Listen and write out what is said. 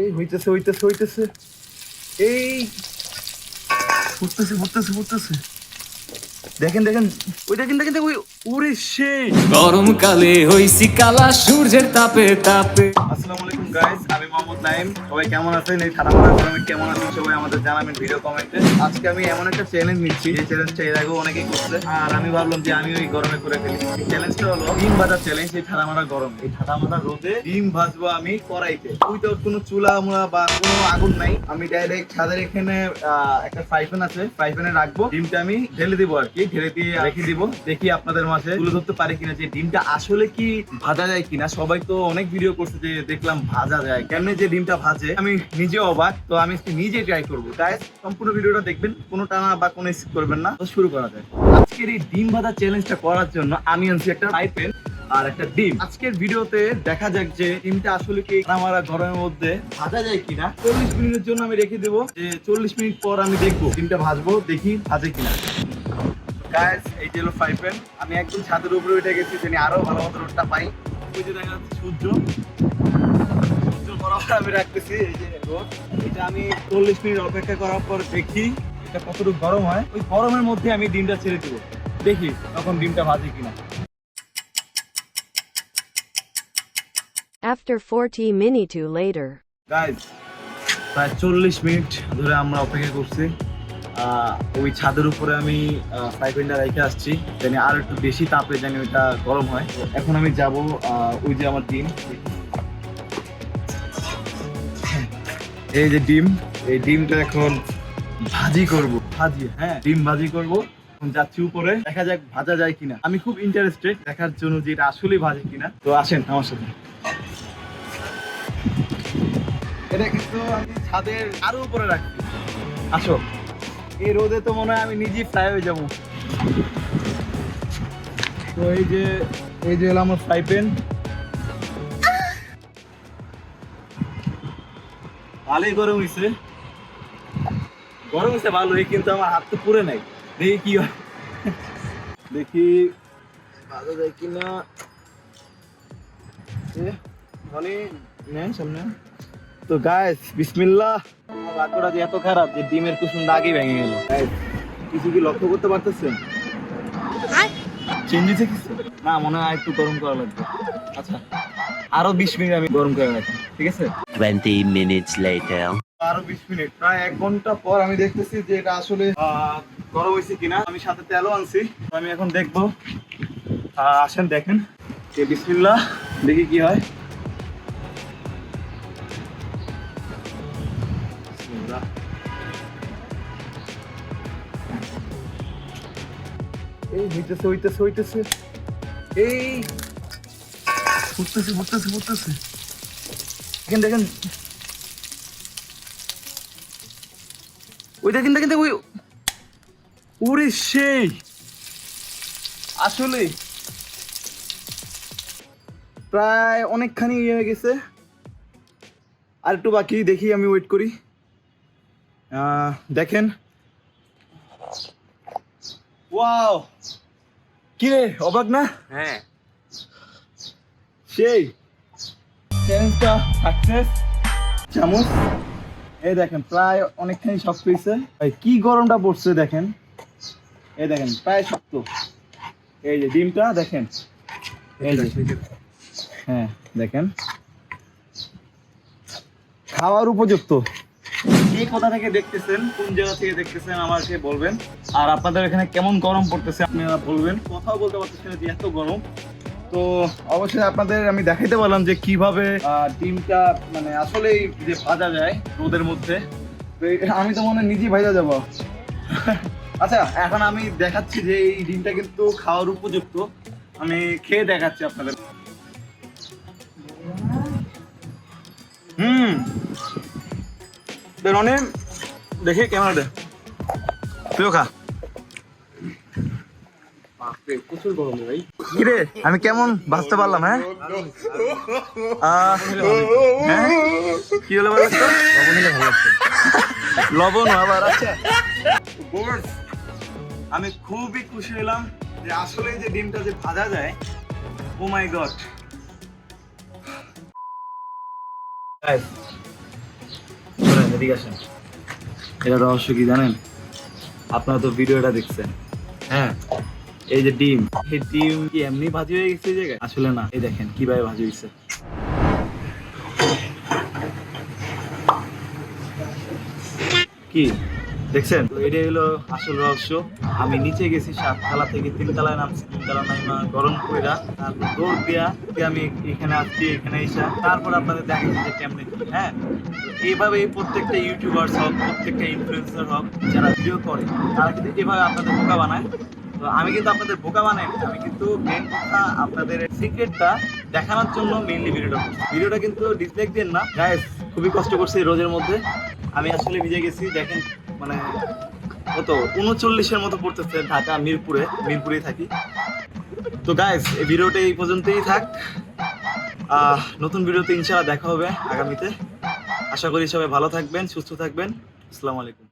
এই হইতেছে হইতেছে হইতেছে। এই। ফুটতেছে ফুটতেছে ফুটতেছে দেখেন দেখেন ওই দেখেন দেখেন ওই ওরে সেই গরমকালে হইছি কালা সূর্যের তাপে তাপে। আসসালামু আলাইকুম। কোনো চুলা বা কোনো আগুন নাই। আমি ডাইরেক্ট ছাদের এখানে একটা ফ্রাই প্যান আছে। ফ্রাই প্যানে রাখব। ডিমটা আমি ঢেলে দিব আর কি। ঢেলে দিয়ে রেখে দিব। দেখি আপনাদের মাঝে তুলে ধরতে পারি কিনা যে ডিমটা আসলে কি ভাজা যায় কিনা। সবাই তো অনেক ভিডিও করছে যে দেখলাম ভাজা যায়, কেমনে যে ডিমটা ভাজে, আমি নিজে অবাক, তো আমি নিজে ট্রাই করব। গাইস সম্পূর্ণ ভিডিওটা দেখবেন, কোনো টানা বা কোনো স্কিপ করবেন না, তো শুরু করা যায় আজকের এই ডিম ভাজা চ্যালেঞ্জটা করার জন্য আমি আনছি একটা ফ্রাই প্যান আর একটা ডিম। আজকের ভিডিওতে দেখা যাক যে ডিমটা আসলে কি আমার গরমের মধ্যে ভাজা যায় কিনা। চল্লিশ মিনিটের জন্য আমি রেখে দেবো, যে চল্লিশ মিনিট পর আমি দেখব ডিমটা ভাজবো, দেখি ভাজে কিনা। গাইস এই যে হলো ফ্রাই প্যান আমি একদম ছাদের উপরে উঠে গেছি, যেন আরও ভালো মতো রোডটা পাই। দেখা যাচ্ছে সূর্য। বরাবর আমি রাখতেছি এই যে রোদ এটা আমি চল্লিশ মিনিট অপেক্ষা করার পর দেখি এটা কতটুকু গরম হয়। ওই গরমের মধ্যে আমি ডিমটা ছেড়ে দিব। দেখি তখন ডিমটা ভাজে কিনা। After 40 minutes later. গাইজ প্রায় চল্লিশ মিনিট ধরে আমরা অপেক্ষা করছি। আহ, ওই ছাদের উপরে আমি ফ্রাই প্যানটা রেখে আসছি জানি আর একটু বেশি তাপে জানি ওইটা গরম হয়। এখন আমি যাব ওই যে আমার ডিম। এই যে ডিম, এই ডিমটা এখন ভাজি করব। ভাজি হ্যাঁ ডিম ভাজি করব। যাচ্ছি উপরে। দেখা যাক ভাজা যায় কিনা। আমি খুব ইন্টারেস্টেড দেখার জন্য যে এটা আসলেই ভাজে কিনা। তো আসেন আমার সাথে। এটা কিন্তু আমি ছাদের আরও উপরে রাখছি। আসো। এই রোদে তো মনে হয় আমি নিজেই ফ্রাই হয়ে যাব। তো এই যে এই যে হলো আমার ফ্রাই প্যান ভালোই গরম হয়েছে গরম হয়েছে ভালোই কিন্তু আমার হাত তো পুরে নাই। দেখি কি হয়। দেখি। ভালো যায় কিনা নেন সামনে। তো গাইস বিসমিল্লাহ। আমার যে এত খারাপ যে ডিমের কুসুমটা ভেঙে গেল। কিছু কি লক্ষ্য করতে পারতেছেন? চেঞ্জ হয়েছে কিছু? না মনে হয় একটু গরম করা লাগবে। আচ্ছা আরও বিশ মিনিট আমি গরম করে রাখি। ঠিক আছে? 20 minutes later. আরও বিশ মিনিট প্রায় এক ঘণ্টা পর আমি দেখতেছি যে এটা আসলে গরম হয়েছে কিনা। আমি সাথে তেলও আনছি আমি এখন দেখব। আসেন দেখেন। যে বিসমিল্লাহ দেখি কি হয়। এই হইতেছে হইতেছে হইতেছে। এই ফুটতেছে ফুটতেছে ফুটতেছে দেখেন দেখেন। ওই দেখেন দেখেন ওই ওরে সেই। আসলে প্রায় অনেকখানি ইয়ে হয়ে গেছে। আর একটু বাকি দেখি আমি ওয়েট করি। দেখেন। ওয়াও! কি রে অবাক না? হ্যাঁ। সেই। চ্যালেঞ্জটা সাকসেস চামচ। এই দেখেন, প্রায় অনেকখানি শক্ত হয়েছে কি গরমটা পড়ছে দেখেন। এই দেখেন, প্রায় শক্ত। এই যে ডিমটা, দেখেন। হ্যাঁ দেখেন। খাওয়ার উপযুক্ত। এই কোথা থেকে দেখতেছেন, কোন জায়গা থেকে দেখতেছেন, আমাকে বলবেন। আর আপনাদের এখানে কেমন গরম পড়তেছে, আপনারা বলবেন। কথাও বলতে পারতেছেন যে এত গরম। তো অবশ্যই আপনাদের আমি দেখাইতে পারলাম যে কীভাবে ডিমটা মানে আসলেই যে ভাজা যায় রোদের মধ্যে। তো আমি তো মনে হয় নিজেই ভাজা যাব। আচ্ছা এখন আমি দেখাচ্ছি যে এই ডিমটা কিন্তু খাওয়ার উপযুক্ত। আমি খেয়ে দেখাচ্ছি আপনাদের। হুম। বেরোনে দেখে ক্যামেরাতে তুইও খা। প্রচুর গরম ভাই। কিরে আমি কেমন? বাঁচতে পারলাম হ্যাঁ? হ্যাঁ? কি হলো লবণ আবার আচ্ছা আমি খুবই খুশি হলাম যে আসলে যে ডিমটা যে ভাজা যায় ও মাই গড আসেন এদিকে আসেন। এটা রহস্য কি জানেন? আপনারা তো ভিডিওটা দেখছেন। হ্যাঁ। এই যে ডিম, এই ডিম কি এমনি ভাজি হয়ে গেছে জায়গায়? আসলে না, এই দেখেন কীভাবে ভাজি হয়েছে। কি? দেখছেন? তো এটাই হলো আসল রহস্য। আমি নিচে গেছি সাততলা থেকে তিন তলায় নামছি, তিন তলা নাইমা গরম কইরা, তারপর দৌড় দিয়া আমি এখানে আসছি, এখানে এসে তারপর আপনাদের দেখাচ্ছি যে কেমনে কি হ্যাঁ? এইভাবে প্রত্যেকটা ইউটিউবার হোক, প্রত্যেকটা ইনফ্লুয়েন্সার হোক, যারা ভিডিও করে, তারা কিন্তু এভাবে আপনাদের বোকা বানায়। তো আমি কিন্তু আপনাদের বোকা বানাই আমি কিন্তু মেন কথা আপনাদের সিক্রেটটা দেখানোর জন্য মেইনলি ভিডিওটা ভিডিওটা কিন্তু ডিসলাইক দেন না। গাইস খুবই কষ্ট করছি রোজের মধ্যে। আমি আসলে ভিজে গেছি, দেখেন মানে কত? উনচল্লিশের মতো পড়তেছে ঢাকা, মিরপুরে। মিরপুরেই থাকি। তো গাইস এই ভিডিওটা এই পর্যন্তই থাক। নতুন ভিডিওতে ইনশাআল্লাহ দেখা হবে আগামীতে। আশা করি সবাই ভালো থাকবেন, সুস্থ থাকবেন। আসসালামু আলাইকুম।